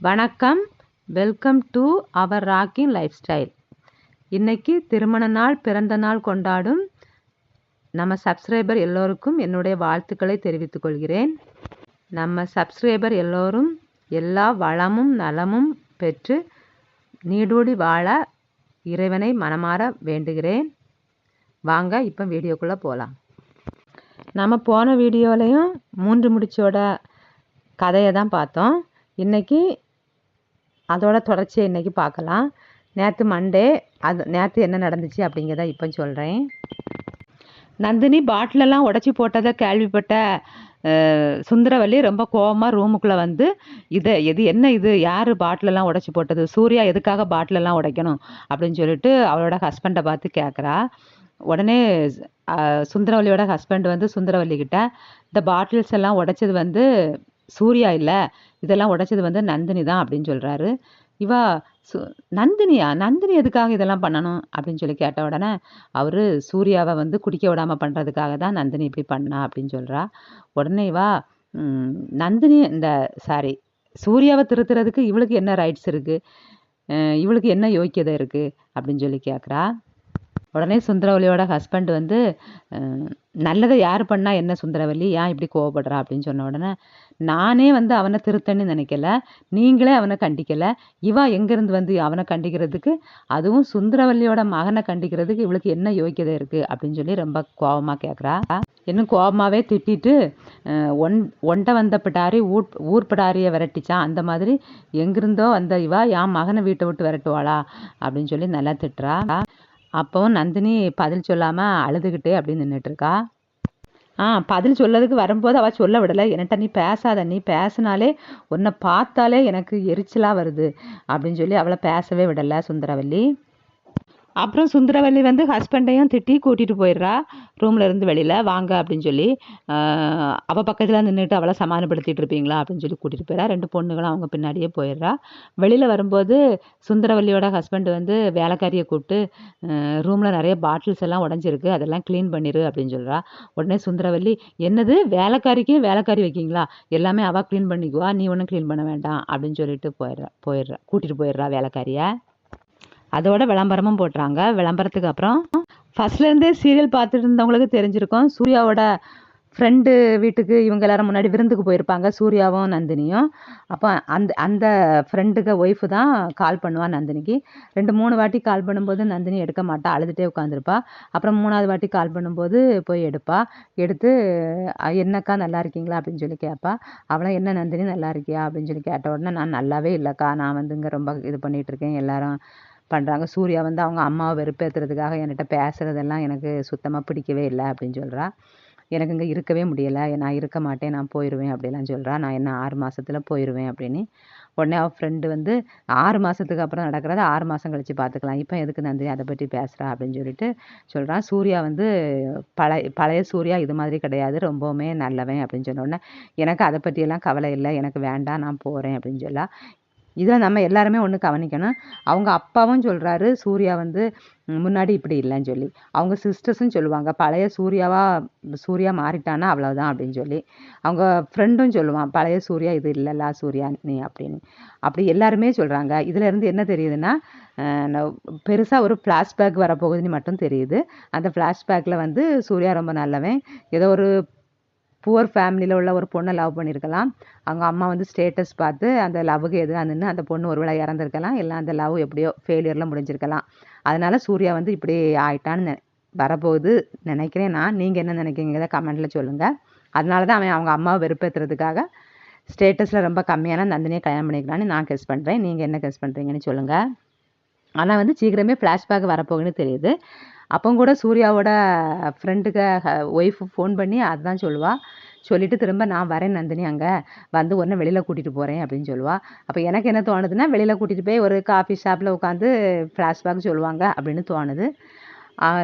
வணக்கம். Welcome to our rocking lifestyle இன்னைக்கு திருமண நாள் பிறந்த நாள் கொண்டாடும் நம்ம சப்ஸ்கிரைபர் எல்லோருக்கும் என்னுடைய வாழ்த்துக்களை தெரிவித்துக் கொள்கிறேன். நம்ம சப்ஸ்கிரைபர் எல்லோரும் எல்லா வளமும் நலமும் பெற்று நீடூடி வாழ இறைவனை மனமாற வேண்டுகிறேன். வாங்க இப்போ வீடியோக்குள்ளே போகலாம் நம்ம போன வீடியோலையும் மூன்று முடிச்சோட கதையை தான் பார்த்தோம். இன்றைக்கி அதோட தொடர்ச்சியை இன்னைக்கு பார்க்கலாம் நேற்று மண்டே அது நேற்று என்ன நடந்துச்சு அப்படிங்கிறத இப்போ சொல்கிறேன் நந்தினி பாட்டிலெல்லாம் உடச்சி போட்டதை கேள்விப்பட்ட சுந்தரவல்லி ரொம்ப கோவமாக ரூமுக்குள்ளே வந்து இதை எது என்ன இது? யார் பாட்டிலெல்லாம் உடச்சி போட்டது? சூர்யா எதுக்காக பாட்டிலெல்லாம் உடைக்கணும்? அப்படின்னு சொல்லிட்டு அவளோட ஹஸ்பண்டை பார்த்து கேட்குறா உடனே சுந்தரவல்லியோட ஹஸ்பண்ட் வந்து சுந்தரவல்லிக்கிட்ட இந்த பாட்டில்ஸ் எல்லாம் உடைச்சது வந்து சூர்யா இல்லை இதெல்லாம் உடைச்சது வந்து நந்தினி தான் அப்படின்னு சொல்கிறாரு இவா சு நந்தினியா? நந்தினி எதுக்காக இதெல்லாம் பண்ணணும் அப்படின்னு சொல்லி கேட்ட உடனே அவர் சூர்யாவை வந்து குடிக்க விடாமல் பண்ணுறதுக்காக தான் நந்தினி இப்படி பண்ணா அப்படின்னு சொல்கிறா உடனே இவா நந்தினி இந்த சாரி சூர்யாவை திருத்துறதுக்கு இவளுக்கு என்ன ரைட்ஸ் இருக்குது இவளுக்கு என்ன யோக்கியதை இருக்குது அப்படின்னு சொல்லி கேட்குறா உடனே சுந்தரவல்லியோட ஹஸ்பண்ட் வந்து நல்லதை யார் பண்ணா என்ன சுந்தரவல்லி? ஏன் இப்படி கோவப்படுறா அப்படின்னு சொன்ன உடனே நானே வந்து அவனை திருத்தன்னு நினைக்கல. நீங்களே அவனை கண்டிக்கல. இவா எங்கேருந்து வந்து அவனை கண்டிக்கிறதுக்கு? அதுவும் சுந்தரவல்லியோட மகனை கண்டிக்கிறதுக்கு இவளுக்கு என்ன யோக்கியதை இருக்குது அப்படின்னு சொல்லி ரொம்ப கோபமாக கேட்குறா இன்னும் கோபமாகவே திட்டிட்டு ஒன் ஒண்டை வந்த பிடாரி ஊர் ஊர் பிடாரியை விரட்டிச்சான். அந்த மாதிரி எங்கிருந்தோ வந்த இவா என் மகனை வீட்டை விட்டு விரட்டுவாளா? அப்படின்னு சொல்லி நல்லா திட்டுறா. அப்போவும் நந்தினி பதில் சொல்லாமல் அழுதுகிட்டே அப்படின்னு நின்றுட்டு இருக்கா. ஆ பதில் சொல்லதுக்கு வரும்போது அவள் சொல்ல விடலை. என்கிட்ட நீ பேசாத. நீ பேசினாலே உன்னை பார்த்தாலே எனக்கு எரிச்சலாக வருது. அப்படின்னு சொல்லி அவளை பேசவே விடலை சுந்தரவல்லி. அப்புறம் சுந்தரவல்லி வந்து ஹஸ்பண்டையும் திட்டி கூட்டிகிட்டு போயிடுறா. ரூமில் இருந்து வெளியில் வாங்க அப்படின்னு சொல்லி அவள் பக்கத்தில் நின்றுட்டு அவளை சமாதானப்படுத்திட்டு இருப்பீங்களா? அப்படின்னு சொல்லி கூட்டிகிட்டு போயிடறா. ரெண்டு பொண்ணுங்களும் அவங்க பின்னாடியே போயிடுறா. வெளியில் வரும்போது சுந்தரவல்லியோட ஹஸ்பண்ட் வந்து வேலைக்காரியை கூப்பிட்டு ரூமில் நிறைய பாட்டில்ஸ் எல்லாம் உடஞ்சிருக்கு அதெல்லாம் க்ளீன் பண்ணிடு அப்படின்னு சொல்கிறா உடனே சுந்தரவல்லி என்னது? வேலைக்காரிக்கு வேலைக்காரி வைக்கீங்களா? எல்லாமே அவள் க்ளீன் பண்ணிக்குவா நீ ஒன்றும் க்ளீன் பண்ண வேண்டாம் அப்படின்னு சொல்லிட்டு போயிடுறா போயிடுறா கூட்டிகிட்டு போயிடுறா வேலைக்காரியை. அதோட விளம்பரமும் போடுறாங்க விளம்பரத்துக்கு அப்புறம் ஃபர்ஸ்ட்லேருந்தே சீரியல் பார்த்துட்டு இருந்தவங்களுக்கு தெரிஞ்சிருக்கும். சூர்யாவோட ஃப்ரெண்டு வீட்டுக்கு இவங்க எல்லாரும் முன்னாடி விருந்துக்கு போயிருப்பாங்க. சூர்யாவும் நந்தினியும். அப்போ அந்த அந்த ஃப்ரெண்டுக்கு ஒய்ஃபு தான் கால் பண்ணுவா நந்தினிக்கு. ரெண்டு மூணு வாட்டி கால் பண்ணும்போது நந்தினி எடுக்க மாட்டா. அழுதுகிட்டே உட்காந்துருப்பா அப்புறம் மூணாவது வாட்டி கால் பண்ணும்போது போய் எடுப்பா. எடுத்து என்னக்கா நல்லா இருக்கீங்களா? அப்படின்னு சொல்லி கேட்பா அவளும் என்ன நந்தினி நல்லா இருக்கியா? அப்படின்னு சொல்லி கேட்ட உடனே நான் நல்லாவே இல்லைக்கா. நான் வந்து இங்கே ரொம்ப இது பண்ணிகிட்ருக்கேன் எல்லாரும் பண்ணுறாங்க சூர்யா வந்து அவங்க அம்மாவை வெறுப்பேற்றுறதுக்காக என்கிட்ட பேசுகிறதெல்லாம் எனக்கு சுத்தமாக பிடிக்கவே இல்லை அப்படின்னு சொல்கிறா எனக்கு இங்கே இருக்கவே முடியலை. நான் இருக்க மாட்டேன். நான் போயிடுவேன் அப்படிலாம் சொல்கிறா நான் என்ன ஆறு மாதத்துல போயிடுவேன் அப்படின்னு. உடனே அவள் ஃப்ரெண்டு வந்து ஆறு மாதத்துக்கு அப்புறம் நடக்கிறத ஆறு மாதம் கழித்து பார்த்துக்கலாம் இப்போ எதுக்கு நந்தினி அதை பற்றி பேசுகிறா அப்படின்னு சொல்லிட்டு சொல்கிறான் சூர்யா வந்து பழைய பழைய சூர்யா இது மாதிரி கிடையாது. ரொம்பவுமே நல்லவன் அப்படின்னு சொன்ன உடனே எனக்கு அதை பற்றியெல்லாம் கவலை இல்லை. எனக்கு வேண்டாம். நான் போகிறேன் அப்படின்னு சொல்லா. இதில் நம்ம எல்லாருமே ஒன்று கவனிக்கணும். அவங்க அப்பாவும் சொல்கிறாரு சூர்யா வந்து முன்னாடி இப்படி இல்லைன்னு சொல்லி. அவங்க சிஸ்டர்ஸும் சொல்லுவாங்க. பழைய சூர்யாவாக சூர்யா மாறிட்டானா அவ்வளோதான் அப்படின்னு சொல்லி. அவங்க ஃப்ரெண்டும் சொல்லுவான் பழைய சூர்யா இது இல்லைல்லா சூர்யா நீ அப்படின்னு. அப்படி எல்லாருமே சொல்கிறாங்க இதிலேருந்து என்ன தெரியுதுன்னா பெருசாக ஒரு ஃப்ளாஷ்பேக் வரப்போகுதுன்னு மட்டும் தெரியுது. அந்த ஃப்ளாஷ்பேக்கில் வந்து சூர்யா ரொம்ப நல்லவன். ஏதோ ஒரு புவர் ஃபேமிலியில் உள்ள ஒரு பொண்ணை லவ் பண்ணியிருக்கலாம் அவங்க அம்மா வந்து ஸ்டேட்டஸ் பார்த்து அந்த லவ்வுக்கு எது நின்று அந்த பொண்ணு ஒரு வேளை இறந்துருக்கலாம். இல்லை அந்த லவ் எப்படியோ ஃபெயிலியரில் முடிஞ்சிருக்கலாம். அதனால் சூர்யா வந்து இப்படி ஆயிட்டான்னு வரப்போகுது நினைக்கிறேன் நான். நீங்கள் என்ன நினைக்கிறீங்கிறத கமெண்ட்டில் சொல்லுங்கள் அதனால தான் அவன் அவங்க அம்மாவை வெறுப்பேற்றுறதுக்காக ஸ்டேட்டஸில் ரொம்ப கம்மியான நந்தினியை கல்யாணம் பண்ணிக்கலான்னு நான் கெஸ் பண்ணுறேன் நீங்கள் என்ன கெஸ் பண்ணுறீங்கன்னு சொல்லுங்கள் ஆனால் வந்து சீக்கிரமே ஃப்ளாஷ்பேக் வரப்போகுன்னு தெரியுது. அப்போ கூட சூர்யாவோட ஃப்ரெண்டுக்கு ஒய்ஃபு ஃபோன் பண்ணி அதுதான் சொல்லுவாள் சொல்லிட்டு திரும்ப நான் வரேன் நந்தினி அங்கே. வந்து உடனே வெளியில் கூட்டிகிட்டு போகிறேன் அப்படின்னு சொல்லுவாள் அப்போ எனக்கு என்ன தோணுதுன்னா வெளியில் கூட்டிகிட்டு போய் ஒரு காஃபி ஷாப்பில் உட்காந்து ஃப்ளாஷ்பேக் சொல்லுவாங்க அப்படின்னு தோணுது.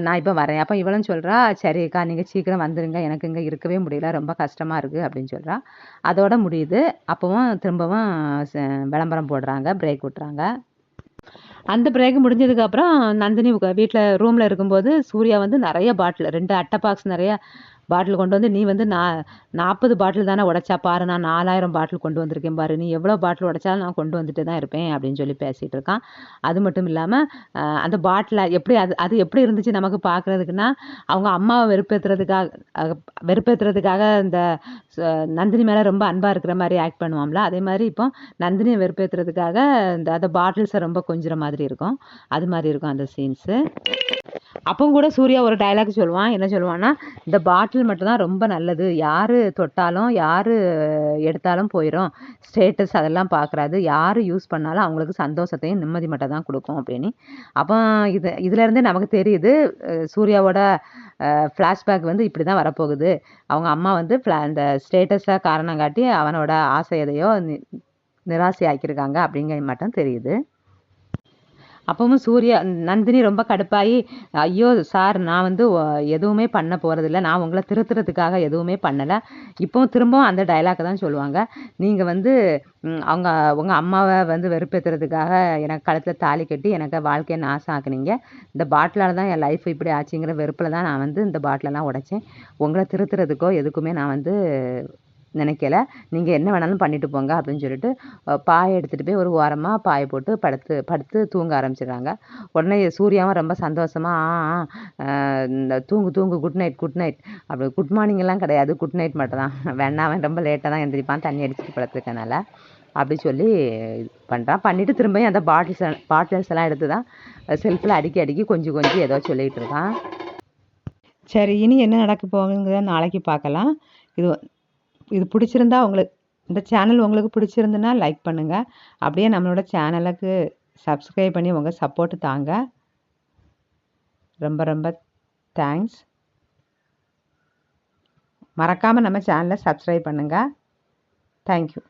நான் இப்போ வரேன். அப்போ இவளும் சொல்கிறா சரிக்கா நீங்கள் சீக்கிரம் வந்துடுங்க எனக்கு இங்கே இருக்கவே முடியல. ரொம்ப கஷ்டமாக இருக்குது அப்படின்னு சொல்கிறா அதோட முடியுது. அப்போவும் திரும்பவும் விளம்பரம் போடுறாங்க பிரேக் விட்றாங்க அந்த பிரேக் முடிஞ்சதுக்கப்புறம் நந்தினி வீட்டில் ரூமில் இருக்கும்போது சூர்யா வந்து நிறைய பாட்டில் ரெண்டு அட்டை பாக்ஸ் நிறைய பாட்டில் கொண்டு வந்து நீ வந்து நான் நாற்பது பாட்டில் தானே உடைச்சா பாரு நான் நாலாயிரம் பாட்டில் கொண்டு வந்திருக்கேன் பாரு நீ எவ்வளோ பாட்டில் உடைச்சாலும் நான் கொண்டு வந்துட்டு தான் இருப்பேன் அப்படின்னு சொல்லி பேசிகிட்டு இருக்கான். அது மட்டும் இல்லாமல் அந்த பாட்டில் எப்படி அது அது எப்படி இருந்துச்சு நமக்கு பார்க்குறதுக்குன்னா அவங்க அம்மாவை வெறுப்பேற்றுறதுக்காக வெறுப்பேற்றுறதுக்காக இந்த நந்தினி மேலே ரொம்ப அன்பாக இருக்கிற மாதிரி ஆக்ட் பண்ணுவாம்ல அதே மாதிரி இப்போ நந்தினியை வெறுப்பேற்றுறதுக்காக இந்த அந்த பாட்டில்ஸை ரொம்ப கொஞ்சம் மாதிரி இருக்கும். அது மாதிரி இருக்கும் அந்த சீன்ஸு அப்போ கூட சூர்யா ஒரு டயலாக் சொல்லுவான் என்ன சொல்லுவான்னா இந்த பாட்டில் மட்டும்தான் ரொம்ப நல்லது. யார் தொட்டாலும் யார் எடுத்தாலும் போயிடும் ஸ்டேட்டஸ் அதெல்லாம் பார்க்குறாது யார் யூஸ் பண்ணாலும் அவங்களுக்கு சந்தோஷத்தையும் நிம்மதி மட்டும் தான் கொடுக்கும் அப்படின்னு. அப்போ இது இதுலேருந்தே நமக்கு தெரியுது சூர்யாவோட ஃப்ளாஷ்பேக் வந்து இப்படி தான் வரப்போகுது. அவங்க அம்மா வந்து ஃப்ளா இந்த ஸ்டேட்டஸை காரணம் காட்டி அவனோட ஆசை எதையோ நி நிராசை ஆக்கியிருக்காங்க அப்படிங்கிறது மட்டும் தெரியுது. அப்பவும் சூர்யா நந்தினி ரொம்ப கடுப்பாகி ஐயோ சார் நான் வந்து எதுவுமே பண்ண போகிறதில்ல நான் உங்களை திருத்துறதுக்காக எதுவுமே பண்ணலை. இப்போவும் திரும்பவும் அந்த டைலாக்கை தான் சொல்லுவாங்க. நீங்கள் வந்து அவங்க உங்கள் அம்மாவை வந்து வெறுப்பேற்றுறதுக்காக எனக்கு கழுத்தில் தாலி கட்டி எனக்கு வாழ்க்கையை நாசம் ஆக்குனீங்க இந்த பாட்டிலால் தான் என் லைஃப் இப்படி ஆச்சுங்கிற வெறுப்பில் தான் நான் வந்து இந்த பாட்டிலெல்லாம் உடைச்சேன். உங்களை திருத்துறதுக்கோ எதுக்குமே நான் வந்து நினைக்கல. நீங்கள் என்ன வேணாலும் பண்ணிட்டு போங்க அப்படின்னு சொல்லிட்டு பாயை எடுத்துகிட்டு போய் ஒரு ஓரமாக பாயை போட்டு படுத்து படுத்து தூங்க ஆரம்பிச்சிடுறாங்க. உடனே சூர்யாவும் ரொம்ப சந்தோஷமாக ஆ ஆ, இந்த தூங்கு தூங்கு குட் நைட் குட் நைட் அப்படி குட் மார்னிங்லாம் கிடையாது குட் நைட் மட்டும் தான். வேணா அவன் ரொம்ப லேட்டாக தான் எந்திரிப்பான் தண்ணி அடிச்சுட்டு படுத்துருக்கனால. அப்படி சொல்லி பண்ணுறான் பண்ணிவிட்டு திரும்பியும் அந்த பாட்டில்ஸ் பாட்டில்ஸ் எல்லாம் எடுத்து தான் செல்ஃபில் அடிக்கி அடிக்கி கொஞ்சம் கொஞ்சம் ஏதோ சொல்லிகிட்டு இருக்கான். சரி இனி என்ன நடக்க போகுங்கிறத நாளைக்கு பார்க்கலாம். இது இது பிடிச்சிருந்தா உங்களுக்கு இந்த சேனல் உங்களுக்கு பிடிச்சிருந்துன்னா லைக் பண்ணுங்கள் அப்படியே நம்மளோட சேனலுக்கு சப்ஸ்கிரைப் பண்ணி உங்கள் சப்போர்ட் தாங்க. ரொம்ப ரொம்ப தேங்க்ஸ் மறக்காமல் நம்ம சேனலை சப்ஸ்கிரைப் பண்ணுங்கள் தேங்க்யூ